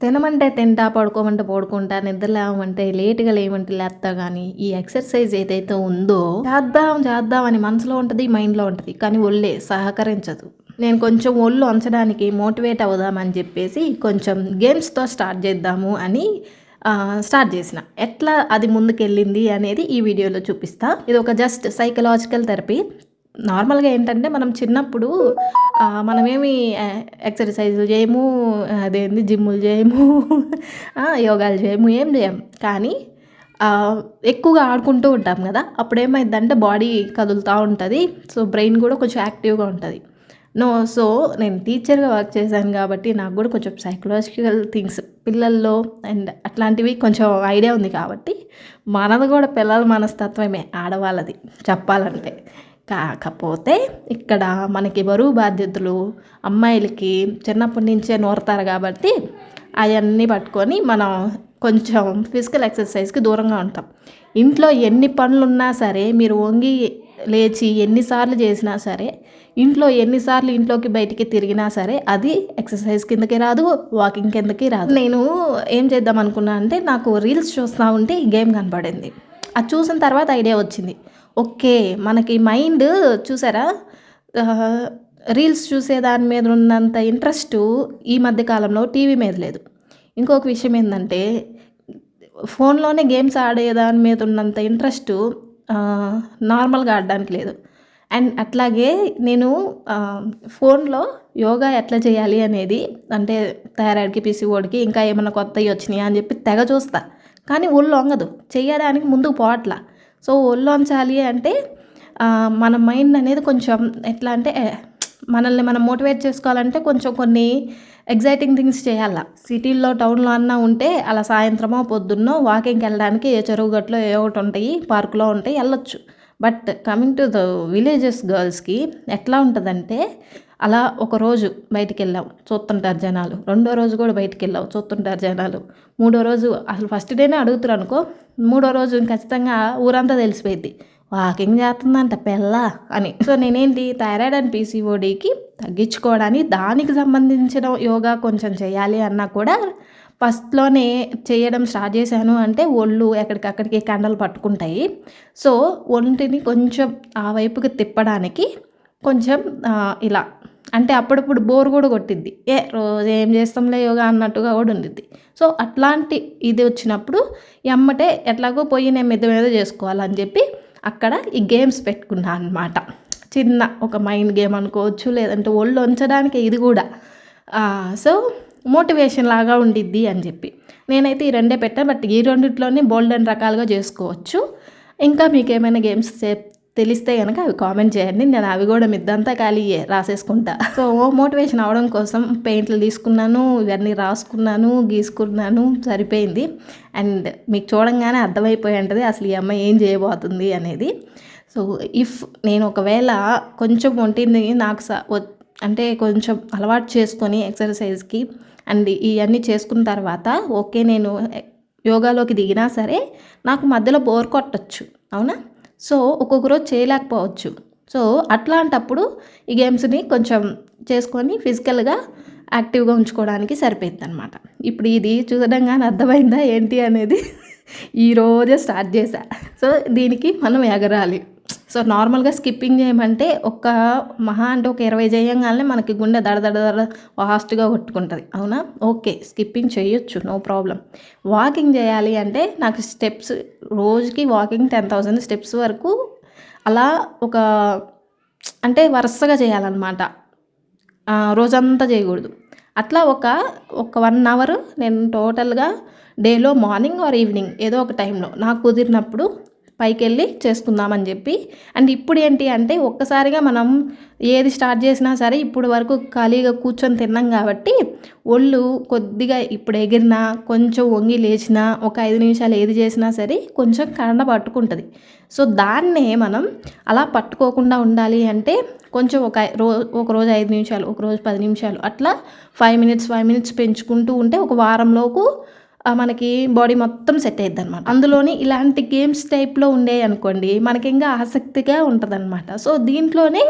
తినమంటే తింటా పడుకోమంటే పడుకుంటా నిద్ర లేవమంటే లేటుగా లేవంటే లేస్తా కానీ ఈ ఎక్సర్సైజ్ ఏదైతే ఉందో చేద్దాం చేద్దాం అని మనసులో ఉంటుంది మైండ్లో ఉంటుంది కానీ ఒళ్ళే సహకరించదు. నేను కొంచెం ఒళ్ళు ఉంచడానికి మోటివేట్ అవుదామని చెప్పేసి కొంచెం గేమ్స్తో స్టార్ట్ చేద్దాము అని స్టార్ట్ చేసిన. ఎట్లా అది ముందుకెళ్ళింది అనేది ఈ వీడియోలో చూపిస్తా. ఇది ఒక జస్ట్ సైకలాజికల్ థెరపీ. నార్మల్గా ఏంటంటే మనం చిన్నప్పుడు మనమేమి ఎక్సర్సైజులు చేయము అదేంది జిమ్ములు చేయము యోగాలు చేయము ఏం చేయం. కానీ ఎక్కువగా ఆడుకుంటూ ఉంటాం కదా. అప్పుడు ఏమైందంటే బాడీ కదులుతూ ఉంటుంది. సో బ్రెయిన్ కూడా కొంచెం యాక్టివ్గా ఉంటుంది. నో సో నేను టీచర్గా వర్క్ చేశాను కాబట్టి నాకు కూడా కొంచెం సైకలాజికల్ థింగ్స్ పిల్లల్లో అండ్ అట్లాంటివి కొంచెం ఐడియా ఉంది కాబట్టి మనది కూడా పిల్లల మనస్తత్వమే ఆడవాళ్ళది చెప్పాలంటే. కాకపోతే ఇక్కడ మనకి బరువు బాధ్యతలు అమ్మాయిలకి చిన్నప్పటి నుంచే నూరుతారు కాబట్టి అవన్నీ పట్టుకొని మనం కొంచెం ఫిజికల్ ఎక్సర్సైజ్కి దూరంగా ఉంటాం. ఇంట్లో ఎన్ని పనులు ఉన్నా సరే మీరు వంగి లేచి ఎన్నిసార్లు చేసినా సరే ఇంట్లో ఎన్నిసార్లు ఇంట్లోకి బయటికి తిరిగినా సరే అది ఎక్సర్సైజ్ కిందకి రాదు వాకింగ్ కిందకి రాదు. నేను ఏం చేద్దాం అనుకున్నా అంటే నాకు రీల్స్ చూస్తూ ఉంటే ఈ గేమ్ కనపడింది. అది చూసిన తర్వాత ఐడియా వచ్చింది. ఓకే మనకి మైండ్ చూసారా? రీల్స్ చూసే దాని మీద ఉన్నంత ఇంట్రెస్ట్ ఈ మధ్య కాలంలో టీవీ మీద లేదు. ఇంకొక విషయం ఏంటంటే ఫోన్లోనే గేమ్స్ ఆడే దాని మీద ఉన్నంత ఇంట్రెస్ట్ నార్మల్గా ఆడడానికి లేదు. అండ్ అట్లాగే నేను ఫోన్లో యోగా ఎట్లా చేయాలి అనేది అంటే థైరాయిడ్కి పిసిఓడికి ఇంకా ఏమైనా కొత్తవి వచ్చినాయా అని చెప్పి తెగ చూస్తా. కానీ ఒళ్ళు వంగదు. చేయడానికి ముందుకు పోవట్లా. సో ఒళ్ళు అంటే మన మైండ్ అనేది కొంచెం ఎట్లా అంటే మనల్ని మనం మోటివేట్ చేసుకోవాలంటే కొంచెం కొన్ని ఎగ్జైటింగ్ థింగ్స్ చేయాల. సిటీల్లో టౌన్లో అన్నా ఉంటే అలా సాయంత్రమో పొద్దున్నో వాకింగ్కి వెళ్ళడానికి ఏ చెరువు గట్లో ఏ ఒకటి ఉంటాయి పార్కులో ఉంటాయి వెళ్ళొచ్చు. But coming to the villages గర్ల్స్కి ఎట్లా ఉంటుందంటే అలా ఒక రోజు బయటికి వెళ్ళాం చూస్తుంటారు జనాలు. రెండో రోజు కూడా బయటికి వెళ్ళావు చూస్తుంటారు జనాలు. మూడో రోజు అసలు ఫస్ట్ డేనే అడుగుతారు అనుకో మూడో రోజు ఖచ్చితంగా ఊరంతా తెలిసిపోయింది వాకింగ్ చేస్తుందంట పెళ్ళ అని. సో నేనేంటి థైరాయిడ్ అండ్ పీసీఓడికి తగ్గించుకోవడానికి దానికి సంబంధించిన యోగా కొంచెం చేయాలి అన్నా కూడా ఫస్ట్లోనే చేయడం స్టార్ట్ చేశాను అంటే ఒళ్ళు ఎక్కడికక్కడికి కండలు పట్టుకుంటాయి. సో ఒంటిని కొంచెం ఆ వైపుకి తిప్పడానికి కొంచెం ఇలా. అంటే అప్పుడప్పుడు బోర్ కూడా కొట్టిద్ది. ఏ రోజు ఏం చేస్తాంలే యోగా అన్నట్టుగా కూడా ఉండిద్ది. సో అట్లాంటి ఇది వచ్చినప్పుడు ఎమ్మటే ఎట్లాగో పోయి నేను మెద మీద చేసుకోవాలని చెప్పి అక్కడ ఈ గేమ్స్ పెట్టుకున్నాను అనమాట చిన్న ఒక మైండ్ గేమ్ అనుకోవచ్చు లేదంటే ఒళ్ళు ఉంచడానికి ఇది కూడా. సో మోటివేషన్ లాగా ఉండిద్ది అని చెప్పి. నేనైతే ఈ రెండే పెట్టాను బట్ ఈ రెండిట్లోనే బోల్డ్ అండ్ రకాలుగా చేసుకోవచ్చు. ఇంకా మీకు ఏమైనా గేమ్స్ తెలిస్తే కనుక అవి కామెంట్ చేయండి. నేను అవి కూడా మిద్దంతా ఖాళీ రాసేసుకుంటా. సో మోటివేషన్ అవడం కోసం పెయింట్లు తీసుకున్నాను ఇవన్నీ రాసుకున్నాను గీసుకున్నాను సరిపోయింది. అండ్ మీకు చూడంగానే అర్థమైపోయి ఉంటుంది అసలు ఈ అమ్మాయి ఏం చేయబోతుంది అనేది. సో ఇఫ్ నేను ఒకవేళ కొంచెం ఒంటిని నాకు స అంటే కొంచెం అలవాటు చేసుకొని ఎక్సర్సైజ్కి అండ్ ఇవన్నీ చేసుకున్న తర్వాత ఓకే నేను యోగాలోకి దిగినా సరే నాకు మధ్యలో బోర్ కొట్టచ్చు అవునా? సో ఒక్కొక్క రోజు చేయలేకపోవచ్చు. సో అట్లాంటప్పుడు ఈ గేమ్స్ని కొంచెం చేసుకొని ఫిజికల్గా యాక్టివ్గా ఉంచుకోవడానికి సరిపోయింది అనమాట ఇప్పుడు ఇది చూడడంగానే అర్థమైందా ఏంటి అనేది ఈరోజే స్టార్ట్ చేశా. సో దీనికి మనం ఎగరాలి. సో నార్మల్గా స్కిప్పింగ్ చేయమంటే ఒక మహా అంటే ఒక ఇరవై చేయంగానే మనకి గుండె దడ దడ దడ ఫాస్ట్గా కొట్టుకుంటుంది. అవునా? ఓకే స్కిప్పింగ్ చేయొచ్చు నో ప్రాబ్లం. వాకింగ్ చేయాలి అంటే నాకు స్టెప్స్ రోజుకి వాకింగ్ టెన్ థౌసండ్ స్టెప్స్ వరకు అలా ఒక అంటే వరుసగా చేయాలన్నమాట. రోజంతా చేయకూడదు. అట్లా ఒక ఒక వన్ అవర్ నేను టోటల్గా డేలో మార్నింగ్ ఆర్ ఈవినింగ్ ఏదో ఒక టైంలో నాకు కుదిరినప్పుడు పైకి వెళ్ళి చేసుకుందామని చెప్పి. అండ్ ఇప్పుడు ఏంటి అంటే ఒక్కసారిగా మనం ఏది స్టార్ట్ చేసినా సరే ఇప్పుడు వరకు ఖాళీగా కూర్చొని తిన్నాం కాబట్టి ఒళ్ళు కొద్దిగా ఇప్పుడు ఎగిరినా కొంచెం వంగి లేచినా ఒక ఐదు నిమిషాలు ఏది చేసినా సరే కొంచెం కండ పట్టుకుంటుంది. సో దాన్నే మనం అలా పట్టుకోకుండా ఉండాలి అంటే కొంచెం ఒక రో ఒక రోజు ఐదు నిమిషాలు ఒక రోజు పది నిమిషాలు అట్లా ఫైవ్ మినిట్స్ ఫైవ్ మినిట్స్ పెంచుకుంటూ ఉంటే ఒక వారంలోపు మనకి బాడీ మొత్తం సెట్ అయ్యిద్ది అనమాట అందులోని ఇలాంటి గేమ్స్ టైప్లో ఉండే అనుకోండి మనకి ఇంకా ఆసక్తిగా ఉంటుంది అనమాట సో దీంట్లోనే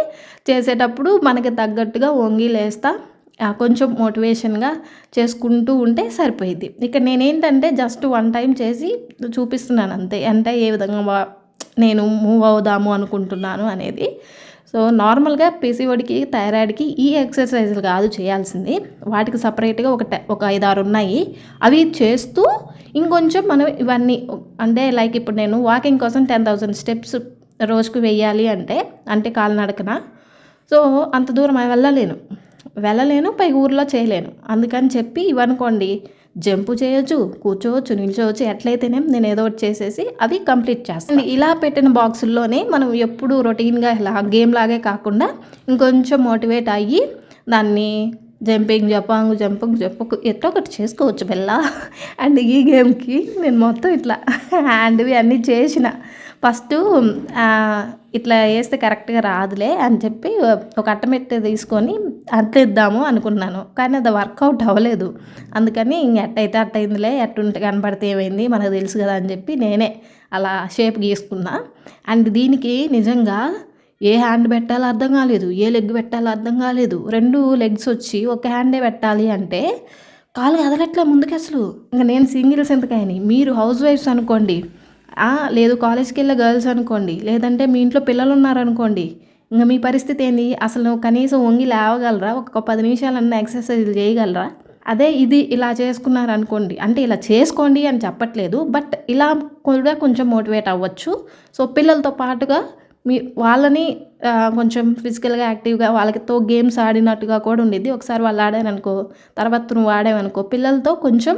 చేసేటప్పుడు మనకి తగ్గట్టుగా వంగి లేస్తా ఆ, కొంచెం మోటివేషన్గా చేసుకుంటూ ఉంటే సరిపోయింది ఇక్కడ నేనేంటంటే జస్ట్ వన్ టైం చేసి చూపిస్తున్నాను అంతే. అంటే ఏ విధంగా వా- నేను మూవ్ అవుదాము అనుకుంటున్నాను అనేది. సో నార్మల్గా పీసీఓడికి థైరాయిడ్కి ఈ ఎక్సర్సైజులు కాదు చేయాల్సింది. వాటికి సపరేట్గా ఒక ఒక ఐదు ఆరు ఉన్నాయి. అవి చేస్తూ ఇంకొంచెం మనం ఇవన్నీ అంటే లైక్ ఇప్పుడు నేను వాకింగ్ కోసం టెన్ థౌజండ్ స్టెప్స్ రోజుకు వెయ్యాలి అంటే అంటే కాలినడకన సో అంత దూరం వెళ్ళలేను. వెళ్ళలేను పై ఊర్లో చేయలేను. అందుకని చెప్పి ఇవనుకోండి జంపు చేయొచ్చు కూర్చోవచ్చు నిల్చోవచ్చు ఎట్లయితేనే నేను ఏదో ఒకటి చేసేసి అది కంప్లీట్ చేస్తాను. ఇలా పెట్టిన బాక్సుల్లోనే మనం ఎప్పుడు రొటీన్గా ఇలా గేమ్ లాగే కాకుండా ఇంకొంచెం మోటివేట్ అయ్యి దాన్ని జంపింగ్ జపాంగ్ జంపింగ్ జంపకు ఎట్లా ఒకటి చేసుకోవచ్చు బెల్ల అండ్ ఈ గేమ్కి నేను మొత్తం ఇట్లా హ్యాండ్వి అన్నీ చేసిన. ఫస్ట్ ఇట్లా వేస్తే కరెక్ట్గా రాదులే అని చెప్పి ఒక అట్టమెట్ట తీసుకొని అట్టిద్దాము అనుకున్నాను. కానీ అది వర్కౌట్ అవ్వలేదు. అందుకని ఇంక ఎట్టయితే అట్టయిందిలే ఎట్టుంటే కనపడితే ఏమైంది మనకు తెలుసు కదా అని చెప్పి నేనే అలా షేప్ గీసుకున్నా. అండ్ దీనికి నిజంగా ఏ హ్యాండ్ పెట్టాలో అర్థం కాలేదు ఏ లెగ్ పెట్టాలో అర్థం కాలేదు. రెండు లెగ్స్ వచ్చి ఒక హ్యాండే పెట్టాలి అంటే కాలు కదలట్లే ముందుకు అసలు. ఇంకా నేను సింగిల్స్ ఎంతకైనా మీరు హౌస్ వైఫ్స్ అనుకోండి లేదు కాలేజ్కి వెళ్ళే గర్ల్స్ అనుకోండి. లేదంటే మీ ఇంట్లో పిల్లలు ఉన్నారనుకోండి ఇంకా మీ పరిస్థితి ఏంది? అసలు నువ్వు కనీసం వంగి లేవగలరా? ఒక పది నిమిషాలన్నా ఎక్సర్సైజ్ చేయగలరా? అదే ఇది ఇలా చేసుకున్నారనుకోండి. అంటే ఇలా చేసుకోండి అని చెప్పట్లేదు. బట్ ఇలా కూడా కొంచెం మోటివేట్ అవ్వచ్చు. సో పిల్లలతో పాటుగా మీ వాళ్ళని కొంచెం ఫిజికల్గా యాక్టివ్గా వాళ్ళతో గేమ్స్ ఆడినట్టుగా కూడా ఉండేది ఒకసారి వాళ్ళు ఆడారనుకో తర్వాత నువ్వు ఆడావనుకో పిల్లలతో కొంచెం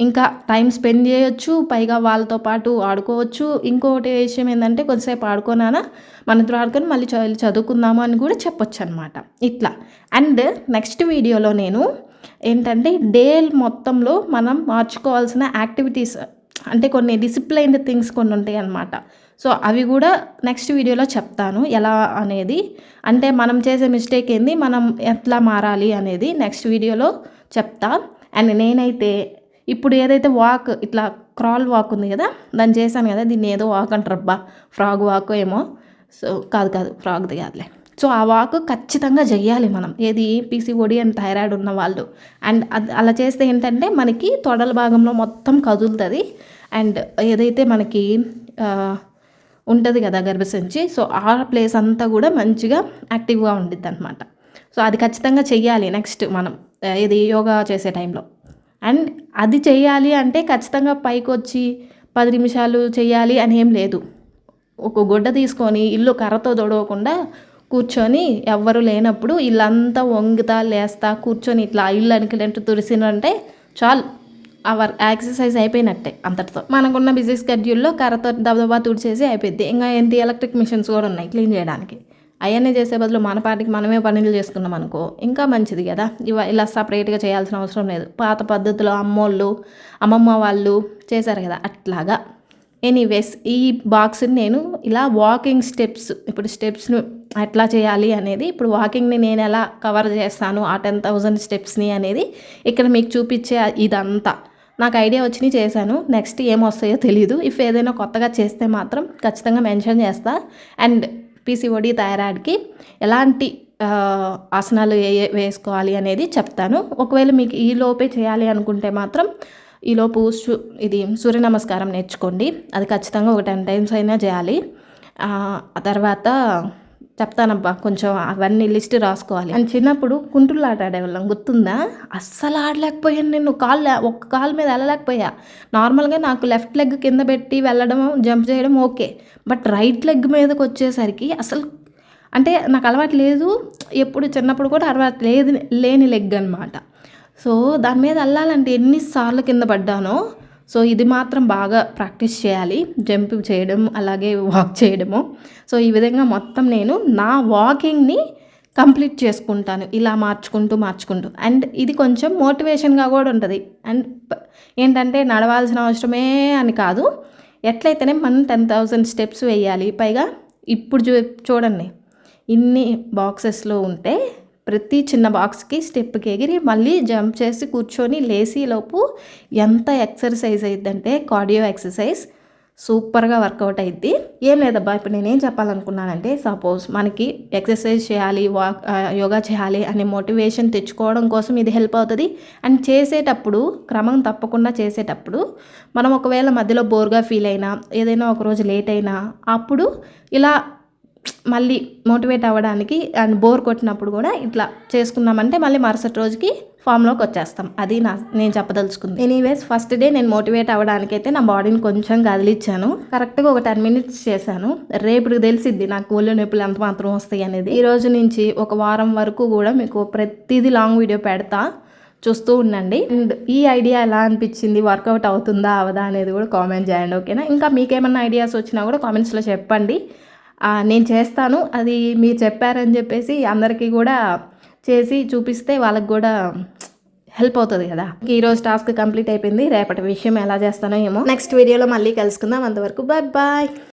ఇంకా టైం స్పెండ్ చేయొచ్చు పైగా వాళ్ళతో పాటు ఆడుకోవచ్చు. ఇంకొకటి విషయం ఏంటంటే కొద్దిసేపు ఆడుకోనానా మనతో ఆడుకొని మళ్ళీ చదువుకుందాము అని కూడా చెప్పొచ్చు అనమాట ఇట్లా. అండ్ నెక్స్ట్ వీడియోలో నేను ఏంటంటే డే మొత్తంలో మనం మార్చుకోవాల్సిన యాక్టివిటీస్ అంటే కొన్ని డిసిప్లైన్డ్ థింగ్స్ కొన్ని ఉంటాయి అన్నమాట సో అవి కూడా నెక్స్ట్ వీడియోలో చెప్తాను ఎలా అనేది. అంటే మనం చేసే మిస్టేక్ ఏంది మనం ఎట్లా మారాలి అనేది నెక్స్ట్ వీడియోలో చెప్తా. అండ్ నేనైతే ఇప్పుడు ఏదైతే వాక్ ఇట్లా క్రాల్ వాక్ ఉంది కదా దాన్ని చేశాను కదా దీన్ని ఏదో వాక్ అంటారు అబ్బా ఫ్రాగ్ వాక్ ఏమో. సో కాదు కాదు ఫ్రాగ్ది కాదులే. సో ఆ వాక్ ఖచ్చితంగా చెయ్యాలి మనం. ఏది పీసీఓడి అండ్ థైరాయిడ్ ఉన్న వాళ్ళు. అండ్ అది అలా చేస్తే ఏంటంటే మనకి తొడల భాగంలో మొత్తం కదులుతుంది. అండ్ ఏదైతే మనకి ఉంటుంది కదా గర్భసంచి సో ఆ ప్లేస్ అంతా కూడా మంచిగా యాక్టివ్గా ఉండిద్ది అనమాట సో అది ఖచ్చితంగా చెయ్యాలి నెక్స్ట్ మనం. ఇది యోగా చేసే టైంలో. అండ్ అది చెయ్యాలి అంటే ఖచ్చితంగా పైకి వచ్చి పది నిమిషాలు చేయాలి అని ఏం లేదు. ఒక గుడ్డ తీసుకొని ఇల్లు కర్రతో దొడవకుండా కూర్చొని ఎవ్వరు లేనప్పుడు ఇల్లంతా వంగుతా లేస్తా కూర్చొని ఇట్లా ఇల్లు అనికిలంటూ తురిసినంటే చాలు. అవర్ ఎక్సర్సైజ్ అయిపోయినట్టే అంతటితో. మనకున్న బిజీ స్కెడ్యూల్లో కర్రతో దబదబా తుడిచేసి అయిపోద్ది ఇంకా ఏంటి? ఎలక్ట్రిక్ మిషన్స్ కూడా ఉన్నాయి క్లీన్ చేయడానికి. అవన్నీ చేసే బదులు మన పాటికి మనమే పనులు చేసుకున్నాం అనుకో ఇంకా మంచిది కదా. ఇవ ఇలా సపరేట్గా చేయాల్సిన అవసరం లేదు. పాత పద్ధతిలో అమ్మోళ్ళు అమ్మమ్మ వాళ్ళు చేశారు కదా అట్లాగా. ఎనీవేస్ ఈ బాక్స్ని నేను ఇలా వాకింగ్ స్టెప్స్ ఇప్పుడు స్టెప్స్ను ఎట్లా చేయాలి అనేది ఇప్పుడు వాకింగ్ని నేను ఎలా కవర్ చేస్తాను ఆ టెన్ థౌజండ్ స్టెప్స్ని అనేది ఇక్కడ మీకు చూపించే ఇదంతా. నాకు ఐడియా వచ్చి చేశాను. నెక్స్ట్ ఏమొస్తాయో తెలియదు ఇఫ్ ఏదైనా కొత్తగా చేస్తే మాత్రం ఖచ్చితంగా మెన్షన్ చేస్తా. అండ్ పీసీఓడి థైరాయిడ్కి ఎలాంటి ఆసనాలు ఏ వేసుకోవాలి అనేది చెప్తాను. ఒకవేళ మీకు ఈ లోపే చేయాలి అనుకుంటే మాత్రం ఈలోపు ఇది సూర్య నమస్కారం నేర్చుకోండి. అది ఖచ్చితంగా ఒక టెన్ టైమ్స్ అయినా చేయాలి. ఆ తర్వాత చెప్తానబ్బా కొంచెం అవన్నీ లిస్ట్ రాసుకోవాలి. అని చిన్నప్పుడు కుంటుల్లో ఆట ఆడేవాళ్ళం గుర్తుందా? అస్సలు ఆడలేకపోయాను నేను కాళ్ళు ఒక్క కాలు మీద వెళ్ళలేకపోయా. నార్మల్గా నాకు లెఫ్ట్ లెగ్ కింద పెట్టి వెళ్ళడం జంప్ చేయడం ఓకే. బట్ రైట్ లెగ్ మీదకి వచ్చేసరికి అసలు అంటే నాకు అలవాటు లేదు. ఎప్పుడు చిన్నప్పుడు కూడా అలవాటు లేదు లేని లెగ్ అనమాట సో దాని మీద వెళ్ళాలంటే ఎన్నిసార్లు కింద పడ్డానో సో ఇది మాత్రం బాగా ప్రాక్టీస్ చేయాలి. జంప్ చేయడం అలాగే వాక్ చేయడము. సో ఈ విధంగా మొత్తం నేను నా వాకింగ్ని కంప్లీట్ చేసుకుంటాను. ఇలా మార్చుకుంటూ మార్చుకుంటూ. అండ్ ఇది కొంచెం మోటివేషన్గా కూడా ఉంటుంది. అండ్ ఏంటంటే నడవాల్సిన అవసరమే అని కాదు. ఎట్లయితేనే మనం టెన్ థౌజండ్ స్టెప్స్ వేయాలి. పైగా ఇప్పుడు చూ చూడండి. ఇన్ని బాక్సెస్లో ఉంటే ప్రతి చిన్న బాక్స్కి స్టెప్కి ఎగిరి మళ్ళీ జంప్ చేసి కూర్చొని లేచిలోపు ఎంత ఎక్సర్సైజ్ అయిందంటే కార్డియో ఎక్సర్సైజ్ సూపర్గా వర్కౌట్ అయింది ఏం లేదబ్బా ఇప్పుడు నేనేం చెప్పాలనుకున్నానంటే సపోజ్ మనకి ఎక్సర్సైజ్ చేయాలి వాక్ యోగా చేయాలి అనే మోటివేషన్ తెచ్చుకోవడం కోసం ఇది హెల్ప్ అవుతుంది. అండ్ చేసేటప్పుడు క్రమం తప్పకుండా చేసేటప్పుడు మనం ఒకవేళ మధ్యలో బోర్గా ఫీల్ అయినా ఏదైనా ఒక రోజు లేట్ అయినా అప్పుడు ఇలా మళ్ళీ మోటివేట్ అవ్వడానికి అండ్ బోర్ కొట్టినప్పుడు కూడా ఇట్లా చేసుకున్నామంటే మళ్ళీ మరుసటి రోజుకి ఫామ్లోకి వచ్చేస్తాం. అది నా నేను చెప్పదలుచుకుంది. ఎనీవేస్ ఫస్ట్ డే నేను మోటివేట్ అవ్వడానికైతే నా బాడీని కొంచెం కదిలిచ్చాను. కరెక్ట్గా ఒక టెన్ మినిట్స్ చేశాను. రేపు తెలిసిద్ది నాకు ఒళ్ళు నొప్పులు ఎంత మాత్రం వస్తాయి అనేది. ఈ రోజు నుంచి ఒక వారం వరకు కూడా మీకు ప్రతిదీ లాంగ్ వీడియో పెడతా చూస్తూ ఉండండి. అండ్ ఈ ఐడియా ఎలా అనిపించింది? వర్కౌట్ అవుతుందా? అవదా అనేది కూడా కామెంట్ చేయండి ఓకేనా? ఇంకా మీకేమన్నా ఐడియాస్ వచ్చినా కూడా కామెంట్స్లో చెప్పండి. నేను చేస్తాను. అది మీరు చెప్పారని చెప్పేసి అందరికీ కూడా చేసి చూపిస్తే వాళ్ళకి కూడా హెల్ప్ అవుతుంది కదా. ఈరోజు టాస్క్ కంప్లీట్ అయిపోయింది. రేపటి విషయం ఎలా చేస్తానో ఏమో. నెక్స్ట్ వీడియోలో మళ్ళీ కలుసుకుందాం. అంతవరకు బాయ్ బాయ్